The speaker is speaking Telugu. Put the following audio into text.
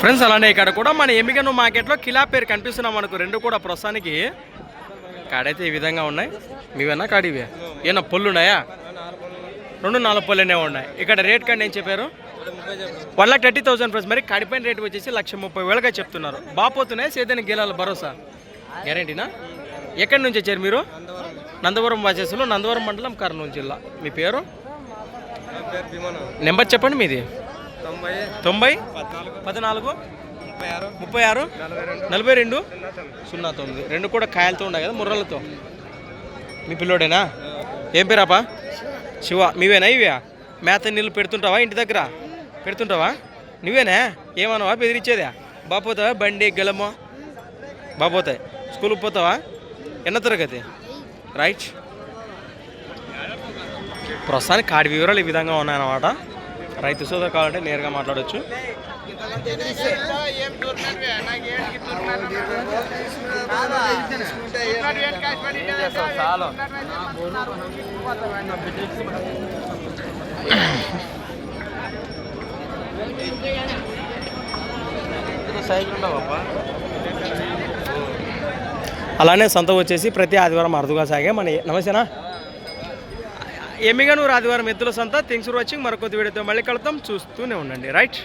ఫ్రెండ్స్ అలానే ఇక్కడ కూడా మన ఎమ్మిగను మార్కెట్లో కిలా పేరు కనిపిస్తున్నాం మనకు. రెండు కూడా ప్రస్తుతానికి. కాడైతే ఈ విధంగా ఉన్నాయి. మీవేనా కాడివే ఏమన్నా పళ్ళు ఉన్నాయా? రెండు నాలుగు పళ్ళునే ఉన్నాయి. ఇక్కడ రేట్ కండి ఏం చెప్పారు? One lakh thirty thousand friends. మరి కడిపోయిన రేట్ వచ్చేసి లక్ష ముప్పై వేలుగా చెప్తున్నారు. బాపోతున్నాయి సేదని గెలాల భరోసా? గ్యారంటీనా ఎక్కడి నుంచి వచ్చారు మీరు? నందవరం వాచేసులో నందవరం మండలం కర్నూలు జిల్లా. మీ పేరు? నెంబర్ చెప్పండి మీది? తొంభై తొంభై? పద్నాలుగు. ముప్పై ఆరు. ముప్పై ఆరు? నలభై రెండు. నలభై రెండు? సున్నా తొమ్మిది. రెండు కూడా కాయలతో ఉన్నాయి కదా ముర్రలతో. మీ పిల్లోడేనా? ఏం పేరాపా? శివ. మీవేనా ఇవే మేత నీళ్ళు పెడుతుంటావా ఇంటి దగ్గర? పెడుతుంటావా? నువ్వేనా? ఏమన్నావా? బెదిరించేదా? బాపోతావా బండి గెలమో? బాపోతాయి స్కూల్కి పోతావా? ఎన్న తరగతి? రైట్. ప్రస్తుతానికి కాడి వివరాలు ఈ విధంగా ఉన్నాయన్నమాట. రైతు సోదరు కావాలంటే నేరుగా మాట్లాడవచ్చు అలానే సంత వచ్చేసి ప్రతి ఆదివారం అరుదుగా సాగే. మన నమస్తేనా? ఎమ్మిగా ఆదివారం ఎద్దుల సంత. Thanks for watching. మరొక వీడియోతో మళ్ళీ కలుద్దాం. చూస్తూనే ఉండండి. రైట్?